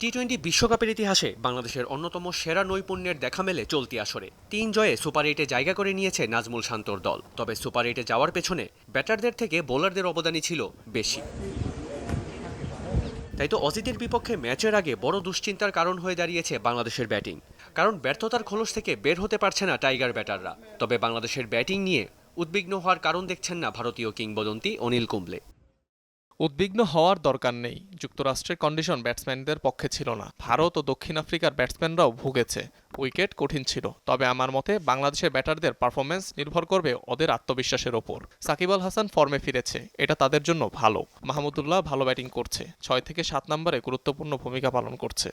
T twenty বিশ্বকাপের ইতিহাসে বাংলাদেশের অন্যতম সেরা নৈপুণ্যের দেখা মেলে চলতি আসরে। তিন জয়ে সুপার এইটে জায়গা করে নিয়েছে নাজমুল শান্তর দল। তবে সুপার এইটে যাওয়ার পেছনে ব্যাটারদের থেকে বোলারদের অবদানই ছিল বেশি। তাই তো অজিতের বিপক্ষে ম্যাচের আগে বড় দুশ্চিন্তার কারণ হয়ে দাঁড়িয়েছে বাংলাদেশের ব্যাটিং। কারণ ব্যর্থতার খোলস থেকে বের হতে পারছে না টাইগার ব্যাটাররা। তবে বাংলাদেশের ব্যাটিং নিয়ে উদ্বিগ্ন হওয়ার কারণ দেখছেন না ভারতীয় কিংবদন্তি অনিল কুম্বলে। উদ্বিগ্ন হওয়ার দরকার নেই। যুক্তরাষ্ট্রের কন্ডিশন ব্যাটসম্যানদের পক্ষে ছিল না। ভারত ও দক্ষিণ আফ্রিকার ব্যাটসম্যানরাও ভুগেছে। উইকেট কঠিন ছিল। তবে আমার মতে, বাংলাদেশের ব্যাটারদের পারফরমেন্স নির্ভর করবে ওদের আত্মবিশ্বাসের ওপর। সাকিব আল হাসান ফর্মে ফিরেছে। এটা তাদের জন্য ভালো। মাহমুদুল্লাহ ভালো ব্যাটিং করছে। ছয় থেকে সাত নম্বরে গুরুত্বপূর্ণ ভূমিকা পালন করছে।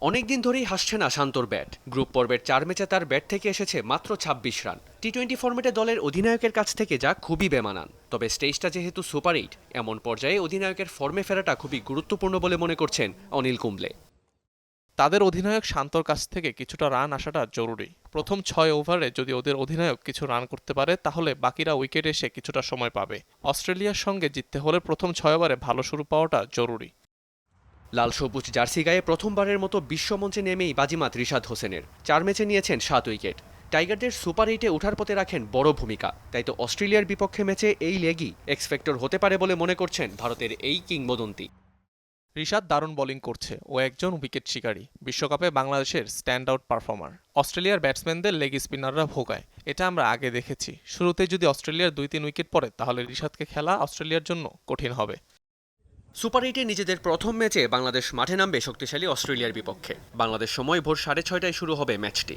অনেকদিন ধরেই হাসছে না শান্তর ব্যাট। গ্রুপ পর্বের চার ম্যাচে তার ব্যাট থেকে এসেছে মাত্র ছাব্বিশ রান। টি টোয়েন্টি ফর্মেটে দলের অধিনায়কের কাছ থেকে যা খুবই বেমানান। তবে স্টেজটা যেহেতু সুপার এইট এমন পর্যায়ে অধিনায়কের ফর্মে ফেরাটা খুবই গুরুত্বপূর্ণ বলে মনে করছেন অনিল কুম্বলে। তাদের অধিনায়ক শান্তর কাছ থেকে কিছুটা রান আসাটা জরুরি। প্রথম ছয় ওভারে যদি ওদের অধিনায়ক কিছু রান করতে পারে তাহলে বাকিরা উইকেট এসে কিছুটা সময় পাবে। অস্ট্রেলিয়ার সঙ্গে জিততে হলে প্রথম ছয় ওভারে ভালো শুরু পাওয়াটা জরুরি। লাল সবুজ জার্সি গায়ে প্রথমবারের মতো বিশ্বমঞ্চে নেমেই বাজিমাত রিশাদ হোসেনের। চার ম্যাচে নিয়েছেন সাত উইকেট। টাইগারদের সুপার এইটে ওঠার পথে রাখেন বড় ভূমিকা। তাই তো অস্ট্রেলিয়ার বিপক্ষে ম্যাচে এই লেগই এক্সপেক্টর হতে পারে বলে মনে করছেন ভারতের এই কিংবদন্তি। রিশাদ দারুণ বোলিং করছে ও একজন উইকেট শিকারী বিশ্বকাপে বাংলাদেশের স্ট্যান্ড আউট পারফর্মার অস্ট্রেলিয়ার ব্যাটসম্যানদের লেগ স্পিনাররা ভোগায় এটা আমরা আগে দেখেছি। শুরুতে যদি অস্ট্রেলিয়ার দুই তিন উইকেট পড়ে তাহলে রিশাদকে খেলা অস্ট্রেলিয়ার জন্য কঠিন হবে। সুপার এইটে নিজেদের প্রথম ম্যাচে বাংলাদেশ মাঠে নামবে শক্তিশালী অস্ট্রেলিয়ার বিপক্ষে। বাংলাদেশ সময় ভোর সাড়ে ছয়টায় শুরু হবে ম্যাচটি।